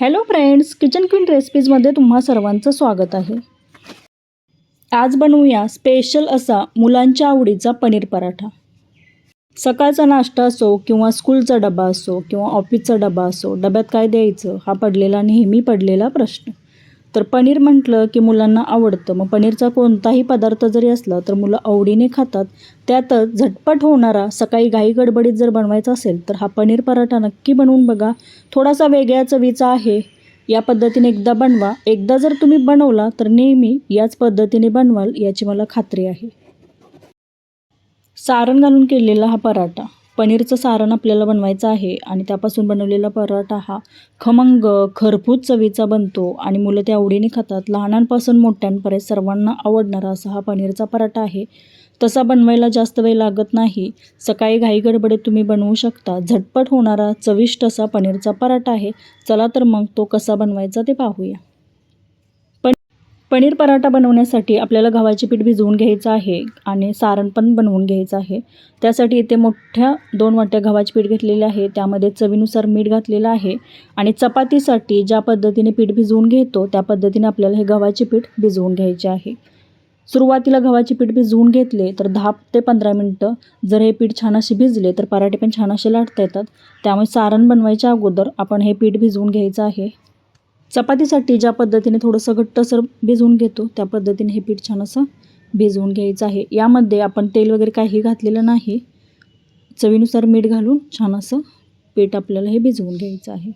Hello friends kitchen queen रेसिपीजमध्ये तुम्हा सर्वांचं स्वागत आहे. आज बनवूया स्पेशल असा मुलांच्या आवडीचा पनीर पराठा. सकाळचा नाश्ता असो किंवा स्कूलचा डबा असो किंवा ऑफिसचा डबा असो डब्यात काय द्यायचं हा पडलेला नेहमी पडलेला प्रश्न. तर पनीर म्हटलं की मुलांना आवडतं. मग पनीरचा कोणताही पदार्थ जरी असला तर मुलं आवडीने खातात. त्यातच झटपट होणारा सकाळी घाई गडबडीत जर बनवायचा असेल तर हा पनीर पराठा नक्की बनवून बघा. थोडासा वेगळ्या चवीचा आहे. या पद्धतीने एकदा बनवा. एकदा जर तुम्ही बनवला तर नेहमी याच पद्धतीने बनवाल याची मला खात्री आहे. सारण घालून केलेला हा पराठा. पनीरचं सारण आपल्याला बनवायचं आहे आणि त्यापासून बनवलेला पराठा हा खमंग खरपूस चवीचा बनतो आणि मुलं ते आवडीने खातात. लहानांपासून मोठ्यांपर्यंत सर्वांना आवडणारा असा हा पनीरचा पराठा आहे. तसा बनवायला जास्त वेळ लागत नाही. सकाळी घाई गडबडीत तुम्ही बनवू शकता. झटपट होणारा चविष्ट असा पनीरचा पराठा आहे. चला तर मग तो कसा बनवायचा ते पाहूया. पनीर पराठा बनवण्यासाठी आपल्याला गव्हाचे पीठ भिजवून घ्यायचं आहे आणि सारण पण बनवून घ्यायचं आहे. त्यासाठी इथे मोठ्या दोन वाट्या गव्हाचे पीठ घेतलेले आहे. त्यामध्ये चवीनुसार मीठ घातलेलं आहे आणि चपातीसाठी ज्या पद्धतीने पीठ भिजवून घेतो त्या पद्धतीने आपल्याला हे गव्हाचे पीठ भिजवून घ्यायचे आहे. सुरुवातीला गव्हाचे पीठ भिजवून घेतले तर दहा ते पंधरा मिनटं जर हे पीठ छान असे भिजले तर पराठे पण छान असे लाटता येतात. त्यामुळे सारण बनवायच्या अगोदर आपण हे पीठ भिजवून घ्यायचं आहे. चपातीसाठी ज्या पद्धतीने थोडंसं घट्टसर भिजवून घेतो त्या पद्धतीने हे पीठ छान असं भिजवून घ्यायचं आहे. यामध्ये आपण तेल वगैरे काही घातलेलं नाही. चवीनुसार मीठ घालून छान असं पीठ आपल्याला हे भिजवून घ्यायचं आहे.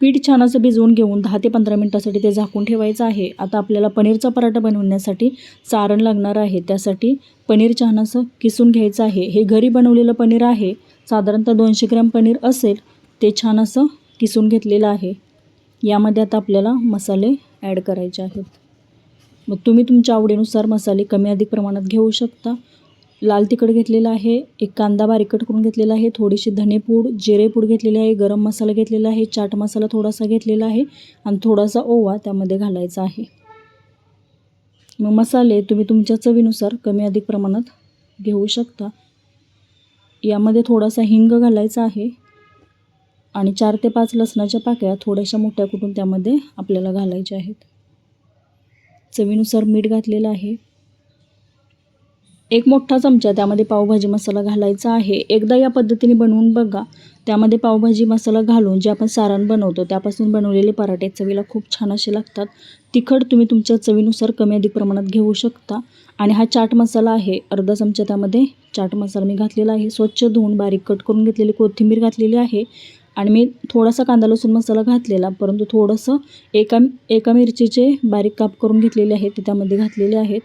पीठ छान असं भिजवून घेऊन दहा ते पंधरा मिनटासाठी ते झाकून ठेवायचं आहे. आता आपल्याला पनीरचा पराठा बनवण्यासाठी सारण लागणार आहे. त्यासाठी पनीर छान असं किसून घ्यायचं आहे. हे घरी बनवलेलं पनीर आहे. साधारणतः दोनशे ग्रॅम पनीर असेल ते छान असं किसून घेतलेलं आहे. यामध्ये आता आपल्याला मसाले ॲड करायचे आहेत. मग तुम्ही तुमच्या आवडीनुसार मसाले कमी अधिक प्रमाणात घेऊ शकता. लाल तिखट घेतलेला आहे एक कांदा बारीक कट करून घेतलेला आहे थोडीशी धनेपूड जिरेपूड घेतलेली आहे गरम मसाला घेतलेला आहे चाट मसाला थोडासा घेतलेला आहे आणि थोडासा ओवा त्यामध्ये घालायचा आहे. मग मसाले तुम्ही तुमच्या चवीनुसार कमी अधिक प्रमाणात घेऊ शकता. यामध्ये थोडासा हिंग घालायचा आहे. आणि चार ते पाच लसणाच्या पाकळ्या थोड्याशा मोठ्या कुठून त्यामध्ये आपल्याला घालायच्या आहेत. चवीनुसार मीठ घातलेलं आहे. एक मोठा चमचा त्यामध्ये पावभाजी मसाला घालायचा आहे. एकदा या पद्धतीने बनवून बघा. त्यामध्ये पावभाजी मसाला घालून जे आपण सारण बनवतो त्यापासून बनवलेले पराठे चवीला खूप छान असे लागतात. तिखट तुम्ही तुमच्या चवीनुसार कमी अधिक प्रमाणात घेऊ शकता. आणि हा चाट मसाला आहे. अर्धा चमचा त्यामध्ये चाट मसाला मी घातलेला आहे. स्वच्छ धुवून बारीक कट करून घेतलेली कोथिंबीर घातलेली आहे. आणि मी थोडासा कांदा लसूण मसाला घातलेला परंतु थोडंसं एका एका मिरचीचे बारीक काप करून घेतलेले आहेत ते त्यामध्ये घातलेले आहेत.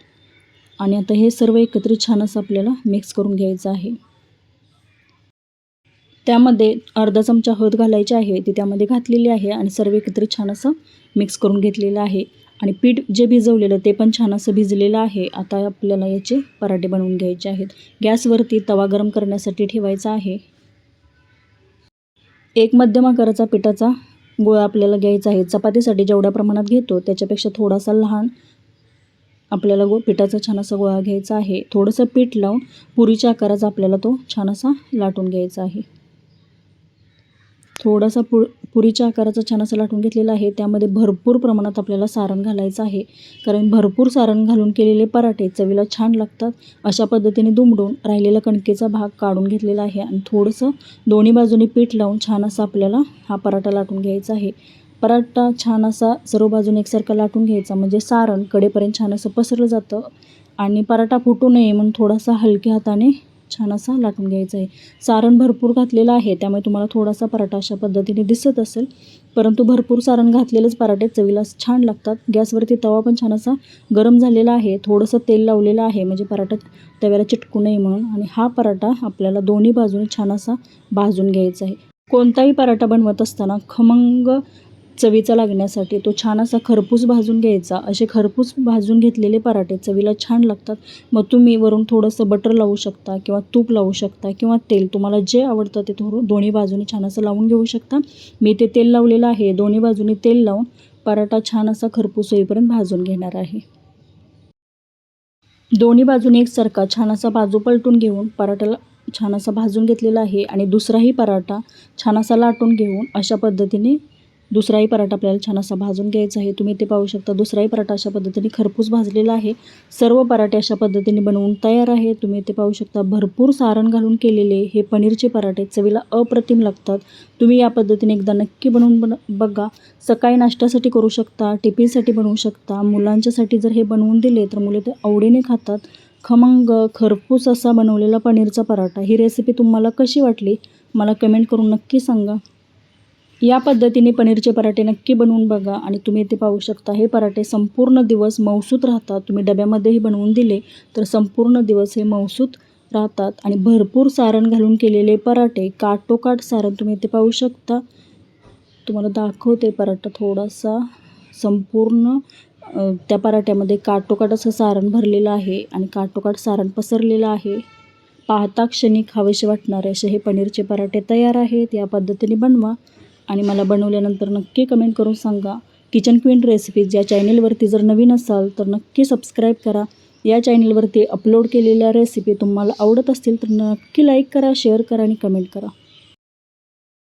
आणि आता हे सर्व एकत्रित छान असं आपल्याला मिक्स करून घ्यायचं आहे. त्यामध्ये अर्धा चमचा हळद घालायची आहे ती त्यामध्ये घातलेली आहे आणि सर्व एकत्रित छान असं मिक्स करून घेतलेलं आहे. आणि पीठ जे भिजवलेलं ते पण छान असं भिजलेलं आहे. आता आपल्याला याचे पराठे बनवून घ्यायचे आहेत. गॅसवरती तवा गरम करण्यासाठी ठेवायचा आहे. एक मध्यम आकाराचा पिठाचा गोळा आपल्याला घ्यायचा आहे. चपातीसाठी जेवढ्या प्रमाणात घेतो त्याच्यापेक्षा थोडासा लहान आपल्याला गो पिठाचा छान असा गोळा घ्यायचा आहे. थोडंसं पीठ लावून पुरीच्या आकाराचा आपल्याला तो छान असा लाटून घ्यायचा आहे. थोडासा पु पुरीच्या आकाराचा छान असा लाटून घेतलेला आहे. त्यामध्ये भरपूर प्रमाणात आपल्याला सारण घालायचं आहे. कारण भरपूर सारण घालून केलेले पराठे चवीला छान लागतात. अशा पद्धतीने दुमडून राहिलेला कणकेचा भाग काढून घेतलेला आहे. आणि थोडंसं दोन्ही बाजूने पीठ लावून छान असा आपल्याला हा पराठा लाटून घ्यायचा आहे. पराठा छान असा सर्व बाजूने एकसारखा लाटून घ्यायचा. म्हणजे सारण कडेपर्यंत छान असं पसरलं जातं. आणि पराठा फुटू नये म्हणून थोडासा हलक्या हाताने छान असा लाटून घ्यायचा आहे. सारण भरपूर घातलेलं आहे त्यामुळे तुम्हाला थोडासा पराठा अशा पद्धतीने दिसत असेल. परंतु भरपूर सारण घातलेलंच पराठे चवीला छान लागतात. गॅसवरती तवा पण छान असा गरम झालेला आहे. थोडंसं तेल लावलेलं आहे म्हणजे पराठा तव्याला चिटकू नये म्हणून. आणि हा पराठा आपल्याला दोन्ही बाजूने छान असा भाजून घ्यायचा आहे. कोणताही पराठा बनवत असताना खमंग चवीचा लागण्यासाठी तो छान असा खरपूस भाजून घ्यायचा. असे खरपूस भाजून घेतलेले पराठे चवीला छान लागतात. मग तुम्ही वरून थोडंसं बटर लावू शकता किंवा तूप लावू शकता किंवा तेल. तुम्हाला जे आवडतं ते थोडं दोन्ही बाजूने छान असं लावून घेऊ शकता. मी ते तेल लावलेलं आहे. दोन्ही बाजूने तेल लावून पराठा छान असा खरपूस होईपर्यंत भाजून घेणार आहे. दोन्ही बाजूने एकसारखा छान असा बाजू पलटून घेऊन पराठ्याला छान असा भाजून घेतलेला आहे. आणि दुसराही पराठा छान असा लाटून घेऊन अशा पद्धतीने दुसराही पराठा आपल्याला छान असा भाजून घ्यायचा आहे. तुम्ही ते पाहू शकता. दुसराही पराठा अशा पद्धतीने खरपूस भाजलेला आहे. सर्व पराठे अशा पद्धतीने बनवून तयार आहे तुम्ही ते पाहू शकता. भरपूर सारण घालून केलेले हे पनीरचे पराठे चवीला अप्रतिम लागतात. तुम्ही या पद्धतीने एकदा नक्की बनवून बन बघा. सकाळी नाश्त्यासाठी करू शकता टिफिनसाठी बनवू शकता. मुलांच्यासाठी जर हे बनवून दिले तर मुले ते आवडीने खातात. खमंग खरपूस असा बनवलेला पनीरचा पराठा. ही रेसिपी तुम्हाला कशी वाटली? मला कमेंट करून नक्की सांगा. या पद्धतीने पनीरचे पराठे नक्की बनवून बघा आणि तुम्ही इथे पाहू शकता हे पराठे संपूर्ण दिवस मौसूत राहतात. तुम्ही डब्यामध्येही बनवून दिले तर संपूर्ण दिवस हे मौसूत राहतात. आणि भरपूर सारण घालून केलेले पराठे काटोकाट सारण तुम्ही इथे पाहू शकता. तुम्हाला दाखवते पराठा थोडासा संपूर्ण त्या पराठ्यामध्ये काटोकाट असं सारण भरलेलं आहे आणि काटोकाट सारण पसरलेलं आहे. पाहता क्षणी खावेसे वाटणारे असे हे पनीरचे पराठे तयार आहेत. या पद्धतीने बनवा. आणि मला बनवल्यानंतर नक्की कमेंट करून सांगा. किचन क्वीन रेसिपीज या चॅनेलवरती जर नवीन असाल तर नक्की सबस्क्राईब करा. या चॅनेलवरती अपलोड केलेल्या रेसिपी तुम्हाला आवडत असतील तर नक्की लाईक करा शेअर करा आणि कमेंट करा.